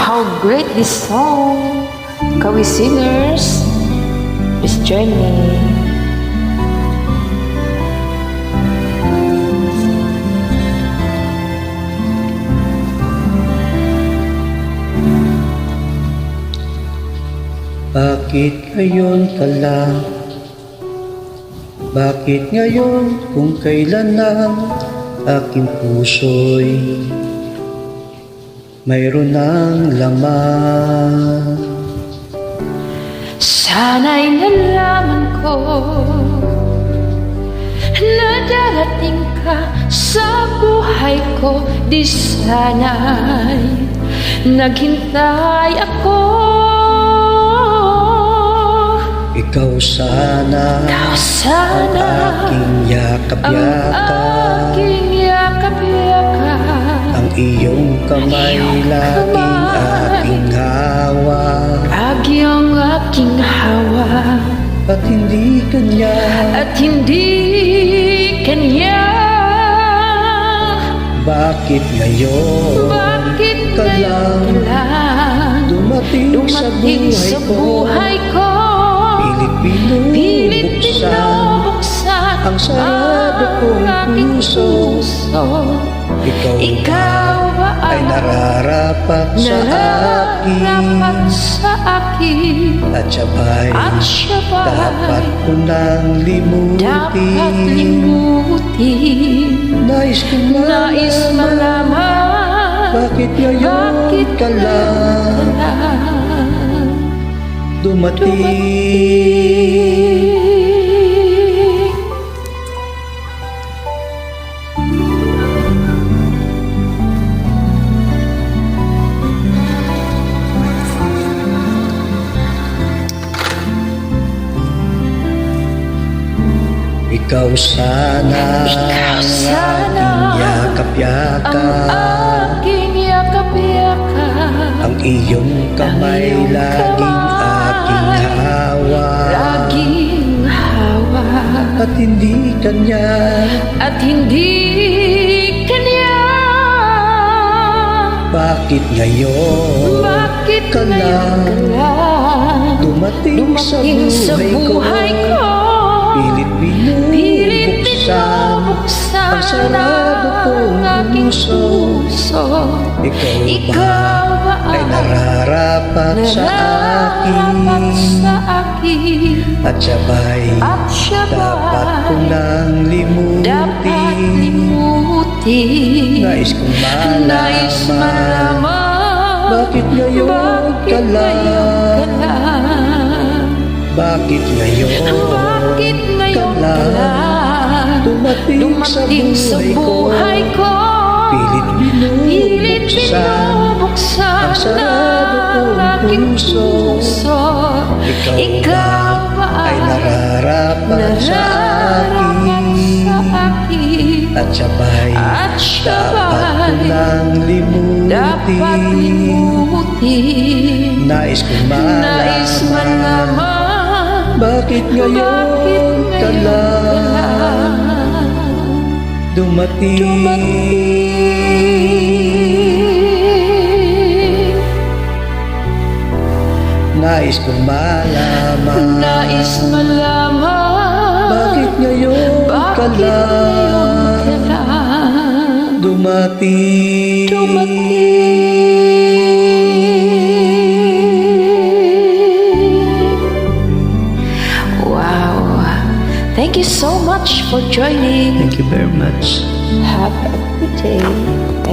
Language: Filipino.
how great this song. Kawi singers, this journey. Bakit ngayon ka lang? Bakit ngayon kung kailan lang aking puso'y mayroon ng laman? Sana'y nalaman ko na darating ka sa buhay ko. Di sana'y naghintay ako. Ikaw sana Ikaw sana aking ang yakap-yakap aking yakap-yakap. Ang iyong kamay laging aking hawak Lagi ang aking hawa At hindi kanya At hindi kanya Bakit ngayon Bakit ka lang ka lang Dumating, sa Dumating buhay sa ko buhay ko Pilit Pilit binubuksan pinubuksan ang sarado kong aking puso. Ikaw, Ikaw ba ay ang nararapat nararapat sa akin? At sabay At siya ba dapat ko nang dapat limutin? Nais Nais malaman. Bakit ngayon Bakit ka lang? lang? Dumating Ikaw sana Ikaw ang sana aking yakap-yakap Ang aking yakap-yakap Ang iyong kamay iyong laging kamay. aking hawak Laging hawa. At hindi kanya. At hindi kanya. Bakit ngayon Bakit ka ngayon ka lang lang Dumating, Dumating sa buhay ko? Pilit Pilit binubuksan Ang sarado kong puso. Ikaw, Ikaw ba ay nararapat sa nararapat sa akin? At sabay At siya dapat ko ba nang dapat limutin? Limutin Nais kong Nais malaman. malaman. Bakit ngayon Bakit ka lang Bakit ngayon? Bakit ngayon ka lang lang Dumating, Dumating sa buhay ko? Pilit Pilit binubuksan binubuksan ang sarado kong puso. puso. Ikaw, Ikaw ba ay nararapat sa nararapat sa akin? Akin At sabay At siya dapat ko ba'y nang dapat limutin? Limutin Nais Nais malaman malaman Bakit ngayon Bakit ngayon ka lang lang dumating? Nais kong malaman. Nais malaman. Bakit ngayon ka Bakit ngayon ka lang lang? Dumating you so much for joining. Thank you very much. Have a good day